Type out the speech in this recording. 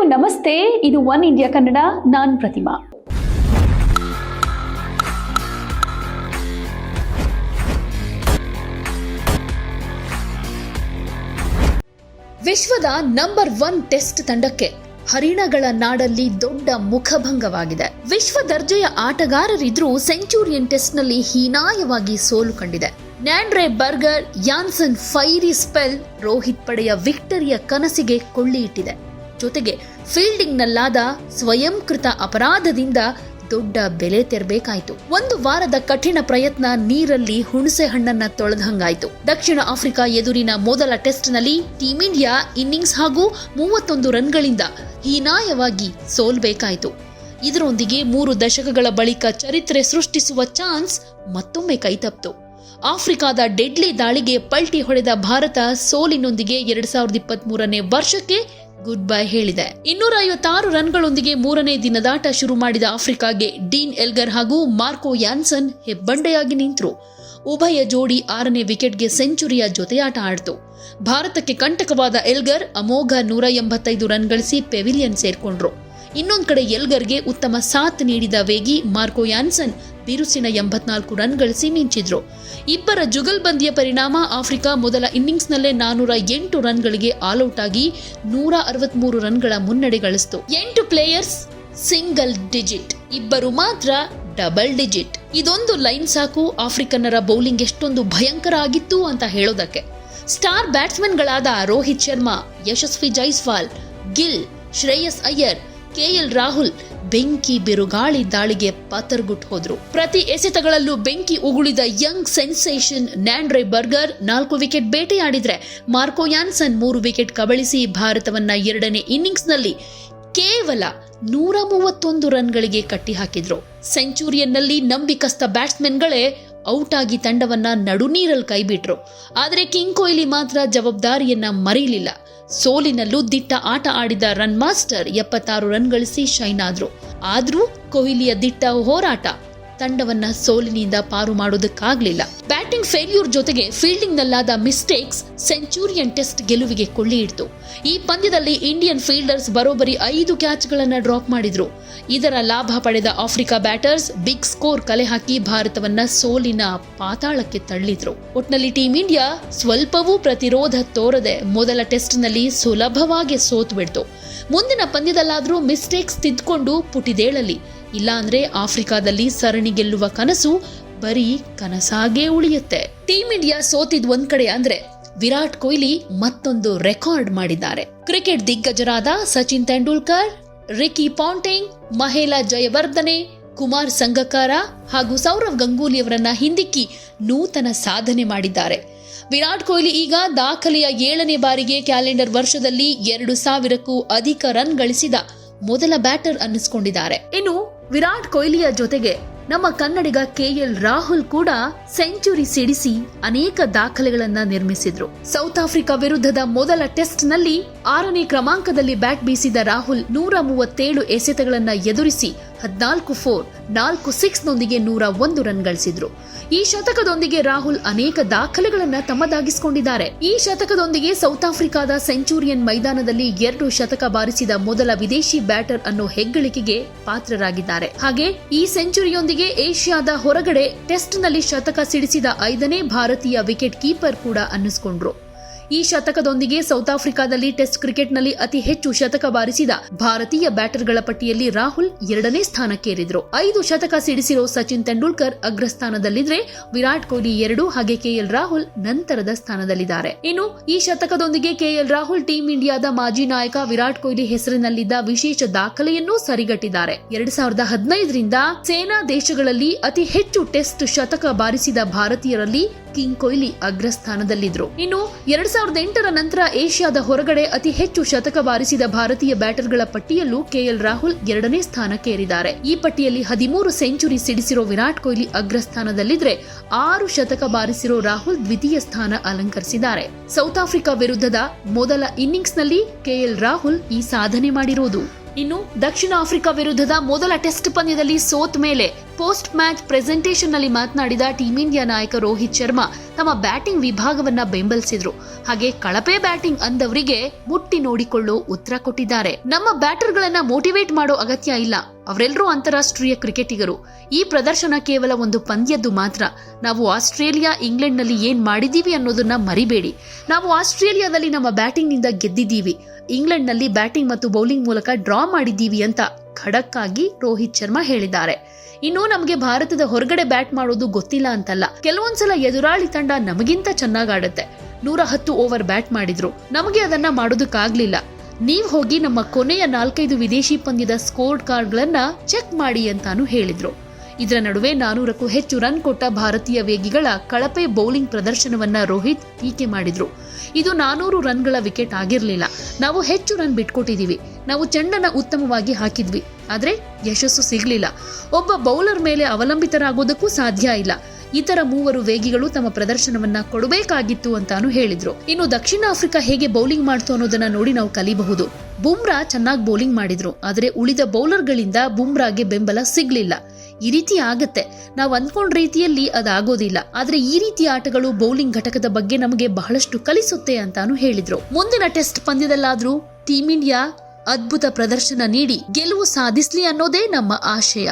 ಎಲ್ಲರಿಗೂ ನಮಸ್ತೆ. ಇದು ಒನ್ ಇಂಡಿಯಾ ಕನ್ನಡ, ನಾನ್ ಪ್ರತಿಮಾ. ವಿಶ್ವದ ನಂಬರ್ ಒನ್ ಟೆಸ್ಟ್ ತಂಡಕ್ಕೆ ಹರಿಣಗಳ ನಾಡಲ್ಲಿ ದೊಡ್ಡ ಮುಖಭಂಗವಾಗಿದೆ. ವಿಶ್ವ ದರ್ಜೆಯ ಆಟಗಾರರಿದ್ರೂ ಸೆಂಚುರಿಯನ್ ಟೆಸ್ಟ್ನಲ್ಲಿ ಹೀನಾಯವಾಗಿ ಸೋಲು ಕಂಡಿದೆ. Nandre Burger, Jansen fiery spell, Rohit ಪಡೆಯ ವಿಕ್ಟರಿಯ ಕನಸಿಗೆ ಕೊಳ್ಳಿ ಇಟ್ಟಿದೆ. ಜೊತೆಗೆ ಫೀಲ್ಡಿಂಗ್ನಲ್ಲಾದ ಸ್ವಯಂಕೃತ ಅಪರಾಧದಿಂದ ದೊಡ್ಡ ಬೆಲೆ ತೆರಬೇಕಾಯಿತು. ಒಂದು ವಾರದ ಕಠಿಣ ಪ್ರಯತ್ನ ನೀರಲ್ಲಿ ಹುಣಸೆ ಹಣ್ಣನ್ನ ತೊಳೆದಂಗಾಯ್ತು ದಕ್ಷಿಣ ಆಫ್ರಿಕಾ ಎದುರಿನ ಮೊದಲ ಟೆಸ್ಟ್ನಲ್ಲಿ ಟೀಂ ಇಂಡಿಯಾ ಇನ್ನಿಂಗ್ಸ್ ಹಾಗೂ ಮೂವತ್ತೊಂದು ರನ್ಗಳಿಂದ ಹೀನಾಯವಾಗಿ ಸೋಲ್ಬೇಕಾಯಿತು. ಇದರೊಂದಿಗೆ ಮೂರು ದಶಕಗಳ ಬಳಿಕ ಚರಿತ್ರೆ ಸೃಷ್ಟಿಸುವ ಚಾನ್ಸ್ ಮತ್ತೊಮ್ಮೆ ಕೈತಪ್ಪಿತು ಆಫ್ರಿಕಾದ ಡೆಡ್ಲಿ ದಾಳಿಗೆ ಪಲ್ಟಿ ಹೊಡೆದ ಭಾರತ ಸೋಲಿನೊಂದಿಗೆ ಎರಡ್ ಸಾವಿರದ ಇಪ್ಪತ್ತ್ ಮೂರನೇ ವರ್ಷಕ್ಕೆ ಗುಡ್ ಬೈ ಹೇಳಿದೆ. ಇನ್ನೂರ ಐವತ್ತಾರು ರನ್ಗಳೊಂದಿಗೆ ಮೂರನೇ ದಿನದಾಟ ಶುರು ಮಾಡಿದ ಆಫ್ರಿಕಾಗೆ ಡೀನ್ ಎಲ್ಗರ್ ಹಾಗೂ ಮಾರ್ಕೋ ಯಾನ್ಸನ್ ಹೆಬ್ಬಂಡೆಯಾಗಿ ನಿಂತರು. ಉಭಯ ಜೋಡಿ ಆರನೇ ವಿಕೆಟ್ಗೆ ಸೆಂಚುರಿಯ ಜೊತೆಯಾಟ ಆಡಿತು. ಭಾರತಕ್ಕೆ ಕಂಟಕವಾದ ಎಲ್ಗರ್ ಅಮೋಘ ನೂರ ಎಂಬತ್ತೈದು ರನ್ ಗಳಿಸಿ ಪೆವಿಲಿಯನ್ ಸೇರ್ಕೊಂಡ್ರು. ಇನ್ನೊಂದ್ ಕಡೆ ಎಲ್ಗರ್ಗೆ ಉತ್ತಮ ಸಾಥ್ ನೀಡಿದ ವೇಗಿ ಮಾರ್ಕೋ ಯಾನ್ಸನ್ ಬಿರುಸಿನ ಎಂಬತ್ನಾಲ್ಕು ರನ್ ಗಳಿಸಿ ಮಿಂಚಿದ್ರು ಇಬ್ಬರ ಜುಗಲ್ಬಂದಿಯ ಪರಿಣಾಮ ಆಫ್ರಿಕಾ ಮೊದಲ ಇನ್ನಿಂಗ್ಸ್ನಲ್ಲೇ ನಾನೂರ ಎಂಟು ರನ್ಗಳಿಗೆ ಆಲ್ಔಟ್ ಆಗಿ ನೂರ ಅರವತ್ಮೂರು ರನ್ಗಳ ಮುನ್ನಡೆ ಗಳಿಸಿತು ಎಂಟು ಪ್ಲೇಯರ್ಸ್ ಸಿಂಗಲ್ ಡಿಜಿಟ್, ಇಬ್ಬರು ಮಾತ್ರ ಡಬಲ್ ಡಿಜಿಟ್. ಇದೊಂದು ಲೈನ್ ಸಾಕು, ಆಫ್ರಿಕನ್ನರ ಬೌಲಿಂಗ್ ಎಷ್ಟೊಂದು ಭಯಂಕರ ಆಗಿತ್ತು ಅಂತ ಹೇಳೋದಕ್ಕೆ. ಸ್ಟಾರ್ ಬ್ಯಾಟ್ಸ್ಮನ್ಗಳಾದ ರೋಹಿತ್ ಶರ್ಮಾ, ಯಶಸ್ವಿ ಜೈಸ್ವಾಲ್, ಗಿಲ್, ಶ್ರೇಯಸ್ ಅಯ್ಯರ್ ಕೆಎಲ್ ರಾಹುಲ್ ಬೆಂಕಿ ಬಿರುಗಾಳಿ ದಾಳಿಗೆ ಪಾತರ್ಗುಟ್ ಹೋದ್ರು. ಪ್ರತಿ ಎಸೆತಗಳಲ್ಲೂ ಬೆಂಕಿ ಉಗುಳಿದ ಯಂಗ್ ಸೆನ್ಸೇಷನ್ ನ್ಯಾಂಡ್ರೆ ಬರ್ಗರ್ ನಾಲ್ಕು ವಿಕೆಟ್ ಬೇಟೆಯಾಡಿದ್ರೆ ಮಾರ್ಕೋ ಯಾನ್ಸನ್ ಮೂರು ವಿಕೆಟ್ ಕಬಳಿಸಿ ಭಾರತವನ್ನ ಎರಡನೇ ಇನ್ನಿಂಗ್ಸ್ನಲ್ಲಿ ಕೇವಲ ನೂರ ಮೂವತ್ತೊಂದು ರನ್ಗಳಿಗೆ ಕಟ್ಟಿಹಾಕಿದ್ರು. ಸೆಂಚುರಿಯನ್ನಲ್ಲಿ ನಂಬಿಕಸ್ತ ಬ್ಯಾಟ್ಸ್ಮನ್ಗಳೇ ಔಟ್ ಆಗಿ ತಂಡವನ್ನ ನಡುನೀರಲ್ಲಿ ಕೈಬಿಟ್ರು. ಆದರೆ ಕಿಂಗ್ ಕೊಹ್ಲಿ ಮಾತ್ರ ಜವಾಬ್ದಾರಿಯನ್ನ ಮರೆಯಲಿಲ್ಲ ಸೋಲಿನಲ್ಲೂ ದಿಟ್ಟ ಆಟ ಆಡಿದ ರನ್ ಮಾಸ್ಟರ್ ಎಪ್ಪತ್ತಾರು ರನ್ ಗಳಿಸಿ ಶೈನ್ ಆದ್ರು. ಆದ್ರೂ ಕೊಹ್ಲಿಯ ದಿಟ್ಟ ಹೋರಾಟ ತಂಡವನ್ನ ಸೋಲಿನಿಂದ ಪಾರು ಮಾಡೋದಕ್ಕಾಗ್ಲಿಲ್ಲ. ಬ್ಯಾಟಿಂಗ್ ಫೇಲ್ಯೂರ್ ಜೊತೆಗೆ ಫೀಲ್ಡಿಂಗ್ನಲ್ಲಾದ ಮಿಸ್ಟೇಕ್ಸ್ ಸೆಂಚುರಿಯನ್ ಟೆಸ್ಟ್ ಗೆಲುವಿಗೆ ಕೊಳ್ಳಿ ಇಡ್ತು ಈ ಪಂದ್ಯದಲ್ಲಿ ಇಂಡಿಯನ್ ಫೀಲ್ಡರ್ಸ್ ಬರೋಬ್ಬರಿ ಐದು ಕ್ಯಾಚ್ಗಳನ್ನು ಡ್ರಾಪ್ ಮಾಡಿದ್ರು. ಇದರ ಲಾಭ ಪಡೆದ ಆಫ್ರಿಕಾ ಬ್ಯಾಟರ್ಸ್ ಬಿಗ್ ಸ್ಕೋರ್ ಕಲೆ ಹಾಕಿ ಭಾರತವನ್ನ ಸೋಲಿನ ಪಾತಾಳಕ್ಕೆ ತಳ್ಳಿದ್ರು. ಒಟ್ನಲ್ಲಿ ಟೀಂ ಇಂಡಿಯಾ ಸ್ವಲ್ಪವೂ ಪ್ರತಿರೋಧ ತೋರದೆ ಮೊದಲ ಟೆಸ್ಟ್ನಲ್ಲಿ ಸುಲಭವಾಗಿ ಸೋತು ಬಿಡ್ತು. ಮುಂದಿನ ಪಂದ್ಯದಲ್ಲಾದರೂ ಮಿಸ್ಟೇಕ್ಸ್ ತಿದ್ಕೊಂಡು ಪುಟಿದೇಳಲಿ. ಇಲ್ಲಾಂದ್ರೆ ಆಫ್ರಿಕಾದಲ್ಲಿ ಸರಣಿ ಗೆಲ್ಲುವ ಕನಸು ಬರೀ ಕನಸಾಗೇ ಉಳಿಯುತ್ತೆ. ಟೀಂ ಇಂಡಿಯಾ ಸೋತಿದ್ ಒಂದ್ ಕಡೆ ಅಂದ್ರೆ ವಿರಾಟ್ ಕೊಹ್ಲಿ ಮತ್ತೊಂದು ರೆಕಾರ್ಡ್ ಮಾಡಿದ್ದಾರೆ. ಕ್ರಿಕೆಟ್ ದಿಗ್ಗಜರಾದ ಸಚಿನ್ ತೆಂಡೂಲ್ಕರ್ ರಿಕಿ ಪಾಂಟಿಂಗ್, ಮಹೇಲಾ ಜಯವರ್ಧನೆ, ಕುಮಾರ್ ಸಂಗಕಾರ ಹಾಗೂ ಸೌರವ್ ಗಂಗೂಲಿಯವರನ್ನ ಹಿಂದಿಕ್ಕಿ ನೂತನ ಸಾಧನೆ ಮಾಡಿದ್ದಾರೆ. ವಿರಾಟ್ ಕೊಹ್ಲಿ ಈಗ ದಾಖಲೆಯ ಏಳನೇ ಬಾರಿಗೆ ಕ್ಯಾಲೆಂಡರ್ ವರ್ಷದಲ್ಲಿ ಎರಡು ಸಾವಿರಕ್ಕೂ ಅಧಿಕ ರನ್ ಗಳಿಸಿದ ಮೊದಲ ಬ್ಯಾಟರ್ ಅನ್ನಿಸ್ಕೊಂಡಿದ್ದಾರೆ. ಇನ್ನು ವಿರಾಟ್ ಕೊಹ್ಲಿಯ ಜೊತೆಗೆ ನಮ್ಮ ಕನ್ನಡಿಗ ಕೆ ಎಲ್ ರಾಹುಲ್ ಕೂಡ ಸೆಂಚುರಿ ಸಿಡಿಸಿ ಅನೇಕ ದಾಖಲೆಗಳನ್ನ ನಿರ್ಮಿಸಿದ್ರು. ಸೌತ್ ಆಫ್ರಿಕಾ ವಿರುದ್ಧದ ಮೊದಲ ಟೆಸ್ಟ್ನಲ್ಲಿ ಆರನೇ ಕ್ರಮಾಂಕದಲ್ಲಿ ಬ್ಯಾಟ್ ಬೀಸಿದ ರಾಹುಲ್ ನೂರ ಮೂವತ್ತೇಳು ಎಸೆತಗಳನ್ನ ಎದುರಿಸಿ ಹದಿನಾಲ್ಕು ಫೋರ್, ನಾಲ್ಕು ಸಿಕ್ಸ್ ನೊಂದಿಗೆ ನೂರ ಒಂದು ರನ್ ಗಳಿಸಿದ್ರು. ಈ ಶತಕದೊಂದಿಗೆ ರಾಹುಲ್ ಅನೇಕ ದಾಖಲೆಗಳನ್ನ ತಮ್ಮದಾಗಿಸಿಕೊಂಡಿದ್ದಾರೆ. ಈ ಶತಕದೊಂದಿಗೆ ಸೌತ್ ಆಫ್ರಿಕಾದ ಸೆಂಚುರಿಯನ್ ಮೈದಾನದಲ್ಲಿ ಎರಡು ಶತಕ ಬಾರಿಸಿದ ಮೊದಲ ವಿದೇಶಿ ಬ್ಯಾಟರ್ ಅನ್ನೋ ಹೆಗ್ಗಳಿಕೆಗೆ ಪಾತ್ರರಾಗಿದ್ದಾರೆ. ಹಾಗೆ ಈ ಸೆಂಚುರಿಯೊಂದಿಗೆ ಏಷ್ಯಾದ ಹೊರಗಡೆ ಟೆಸ್ಟ್ನಲ್ಲಿ ಶತಕ ಸಿಡಿಸಿದ ಐದನೇ ಭಾರತೀಯ ವಿಕೆಟ್ ಕೀಪರ್ ಕೂಡ ಅನ್ನಿಸ್ಕೊಂಡ್ರು. ಈ ಶತಕದೊಂದಿಗೆ ಸೌತ್ ಆಫ್ರಿಕಾದಲ್ಲಿ ಟೆಸ್ಟ್ ಕ್ರಿಕೆಟ್ನಲ್ಲಿ ಅತಿ ಹೆಚ್ಚು ಶತಕ ಬಾರಿಸಿದ ಭಾರತೀಯ ಬ್ಯಾಟರ್ಗಳ ಪಟ್ಟಿಯಲ್ಲಿ ರಾಹುಲ್ ಎರಡನೇ ಸ್ಥಾನಕ್ಕೇರಿದ್ರು. ಐದು ಶತಕ ಸಿಡಿಸಿರೋ ಸಚಿನ್ ತೆಂಡೂಲ್ಕರ್ ಅಗ್ರಸ್ಥಾನದಲ್ಲಿದ್ರೆ ವಿರಾಟ್ ಕೊಹ್ಲಿ ಎರಡು, ಹಾಗೆ ಕೆಎಲ್ ರಾಹುಲ್ ನಂತರದ ಸ್ಥಾನದಲ್ಲಿದ್ದಾರೆ. ಇನ್ನು ಈ ಶತಕದೊಂದಿಗೆ ಕೆಎಲ್ ರಾಹುಲ್ ಟೀಂ ಇಂಡಿಯಾದ ಮಾಜಿ ನಾಯಕ ವಿರಾಟ್ ಕೊಹ್ಲಿ ಹೆಸರಿನಲ್ಲಿದ್ದ ವಿಶೇಷ ದಾಖಲೆಯನ್ನೂ ಸರಿಗಟ್ಟಿದ್ದಾರೆ. ಎರಡ್ ಸಾವಿರದ ಹದಿನೈದರಿಂದ ಸೇನಾ ದೇಶಗಳಲ್ಲಿ ಅತಿ ಹೆಚ್ಚು ಟೆಸ್ಟ್ ಶತಕ ಬಾರಿಸಿದ ಭಾರತೀಯರಲ್ಲಿ ಕಿಂಗ್ ಕೊಹ್ಲಿ ಅಗ್ರಸ್ಥಾನದಲ್ಲಿದ್ರು ಇನ್ನು ಎರಡ್ ಸಾವಿರದ ಎಂಟರ ನಂತರ ಏಷ್ಯಾದ ಹೊರಗಡೆ ಅತಿ ಹೆಚ್ಚು ಶತಕ ಬಾರಿಸಿದ ಭಾರತೀಯ ಬ್ಯಾಟರ್ಗಳ ಪಟ್ಟಿಯಲ್ಲೂ ಕೆಎಲ್ ರಾಹುಲ್ ಎರಡನೇ ಸ್ಥಾನಕ್ಕೇರಿದ್ದಾರೆ. ಈ ಪಟ್ಟಿಯಲ್ಲಿ ಹದಿಮೂರು ಸೆಂಚುರಿ ಸಿಡಿಸಿರೋ ವಿರಾಟ್ ಕೊಹ್ಲಿ ಅಗ್ರಸ್ಥಾನದಲ್ಲಿದ್ರೆ ಆರು ಶತಕ ಬಾರಿಸಿರೋ ರಾಹುಲ್ ದ್ವಿತೀಯ ಸ್ಥಾನ ಅಲಂಕರಿಸಿದ್ದಾರೆ. ಸೌತ್ ಆಫ್ರಿಕಾ ವಿರುದ್ಧದ ಮೊದಲ ಇನ್ನಿಂಗ್ಸ್ನಲ್ಲಿ ಕೆಎಲ್ ರಾಹುಲ್ ಈ ಸಾಧನೆ ಮಾಡಿರುವುದು ಇನ್ನು ದಕ್ಷಿಣ ಆಫ್ರಿಕಾ ವಿರುದ್ಧದ ಮೊದಲ ಟೆಸ್ಟ್ ಪಂದ್ಯದಲ್ಲಿ ಸೋತ್ ಮೇಲೆ ಪೋಸ್ಟ್ ಮ್ಯಾಚ್ ಪ್ರೆಸೆಂಟೇಷನ್ನಲ್ಲಿ ಮಾತನಾಡಿದ ಟೀಂ ಇಂಡಿಯಾ ನಾಯಕ ರೋಹಿತ್ ಶರ್ಮಾ ತಮ್ಮ ಬ್ಯಾಟಿಂಗ್ ವಿಭಾಗವನ್ನ ಬೆಂಬಲಿಸಿದ್ರು. ಹಾಗೆ ಕಳಪೆ ಬ್ಯಾಟಿಂಗ್ ಅಂದವರಿಗೆ ಮುಟ್ಟಿ ನೋಡಿಕೊಳ್ಳೋ ಉತ್ತರ ಕೊಟ್ಟಿದ್ದಾರೆ. ನಮ್ಮ ಬ್ಯಾಟರ್ಗಳನ್ನ ಮೋಟಿವೇಟ್ ಮಾಡೋ ಅಗತ್ಯ ಇಲ್ಲ. ಅವರೆಲ್ಲರೂ ಅಂತಾರಾಷ್ಟ್ರೀಯ ಕ್ರಿಕೆಟಿಗರು. ಈ ಪ್ರದರ್ಶನ ಕೇವಲ ಒಂದು ಪಂದ್ಯದ್ದು ಮಾತ್ರ. ನಾವು ಆಸ್ಟ್ರೇಲಿಯಾ, ಇಂಗ್ಲೆಂಡ್ನಲ್ಲಿ ಏನ್ ಮಾಡಿದೀವಿ ಅನ್ನೋದನ್ನ ಮರಿಬೇಡಿ. ನಾವು ಆಸ್ಟ್ರೇಲಿಯಾದಲ್ಲಿ ನಮ್ಮ ಬ್ಯಾಟಿಂಗ್ನಿಂದ ಗೆದ್ದಿದ್ದೀವಿ. ಇಂಗ್ಲೆಂಡ್ನಲ್ಲಿ ಬ್ಯಾಟಿಂಗ್ ಮತ್ತು ಬೌಲಿಂಗ್ ಮೂಲಕ ಡ್ರಾ ಮಾಡಿದ್ದೀವಿ ಅಂತ ಖಡಕ್ಕಾಗಿ ರೋಹಿತ್ ಶರ್ಮಾ ಹೇಳಿದ್ದಾರೆ. ಇನ್ನು ನಮಗೆ ಭಾರತದ ಹೊರಗಡೆ ಬ್ಯಾಟ್ ಮಾಡೋದು ಗೊತ್ತಿಲ್ಲ ಅಂತಲ್ಲ. ಕೆಲವೊಂದ್ಸಲ ಎದುರಾಳಿ ತಂಡ ನಮಗಿಂತ ಚೆನ್ನಾಗ್ ಆಡುತ್ತೆ. ನೂರ ಹತ್ತು ಓವರ್ ಬ್ಯಾಟ್ ಮಾಡಿದ್ರು. ನಮಗೆ ಅದನ್ನ ಮಾಡೋದಕ್ಕಾಗ್ಲಿಲ್ಲ. ನೀವು ಹೋಗಿ ನಮ್ಮ ಕೊನೆಯ ನಾಲ್ಕೈದು ವಿದೇಶಿ ಪಂದ್ಯದ ಸ್ಕೋರ್ ಕಾರ್ಡ್ಗಳನ್ನ ಚೆಕ್ ಮಾಡಿ ಅಂತಾನು ಹೇಳಿದ್ರು. ಇದರ ನಡುವೆ ನಾನೂರಕ್ಕೂ ಹೆಚ್ಚು ರನ್ ಕೊಟ್ಟ ಭಾರತೀಯ ವೇಗಿಗಳ ಕಳಪೆ ಬೌಲಿಂಗ್ ಪ್ರದರ್ಶನವನ್ನ ರೋಹಿತ್ ಟೀಕೆ ಮಾಡಿದ್ರು. ಇದು ನಾನೂರು ರನ್ಗಳ ವಿಕೆಟ್ ಆಗಿರಲಿಲ್ಲ. ನಾವು ಹೆಚ್ಚು ರನ್ ಬಿಟ್ಕೊಟ್ಟಿದೀವಿ. ನಾವು ಚೆಂಡನ್ನ ಉತ್ತಮವಾಗಿ ಹಾಕಿದ್ವಿ. ಆದ್ರೆ ಯಶಸ್ಸು ಸಿಗ್ಲಿಲ್ಲ. ಒಬ್ಬ ಬೌಲರ್ ಮೇಲೆ ಅವಲಂಬಿತರಾಗೋದಕ್ಕೂ ಸಾಧ್ಯ ಇಲ್ಲ. ಇತರ ಮೂವರು ವೇಗಿಗಳು ತಮ್ಮ ಪ್ರದರ್ಶನವನ್ನ ಕೊಡಬೇಕಾಗಿತ್ತು ಅಂತಾನು ಹೇಳಿದ್ರು. ಇನ್ನು ದಕ್ಷಿಣ ಆಫ್ರಿಕಾ ಹೇಗೆ ಬೌಲಿಂಗ್ ಮಾಡ್ತು ಅನ್ನೋದನ್ನ ನೋಡಿ ನಾವು ಕಲಿಬಹುದು. ಬುಮ್ರಾ ಚೆನ್ನಾಗಿ ಬೌಲಿಂಗ್ ಮಾಡಿದ್ರು. ಆದರೆ ಉಳಿದ ಬೌಲರ್ಗಳಿಂದ ಬುಮ್ರಾಗೆ ಬೆಂಬಲ ಸಿಗ್ಲಿಲ್ಲ. ಈ ರೀತಿ ಆಗತ್ತೆ. ನಾವು ಅಂದ್ಕೊಂಡ ರೀತಿಯಲ್ಲಿ ಅದಾಗೋದಿಲ್ಲ. ಆದ್ರೆ ಈ ರೀತಿ ಆಟಗಳು ಬೌಲಿಂಗ್ ಘಟಕದ ಬಗ್ಗೆ ನಮಗೆ ಬಹಳಷ್ಟು ಕಲಿಸುತ್ತೆ ಅಂತಾನು ಹೇಳಿದ್ರು. ಮುಂದಿನ ಟೆಸ್ಟ್ ಪಂದ್ಯದಲ್ಲಾದ್ರೂ ಟೀಮ್ ಇಂಡಿಯಾ ಅದ್ಭುತ ಪ್ರದರ್ಶನ ನೀಡಿ ಗೆಲುವು ಸಾಧಿಸ್ಲಿ ಅನ್ನೋದೇ ನಮ್ಮ ಆಶಯ.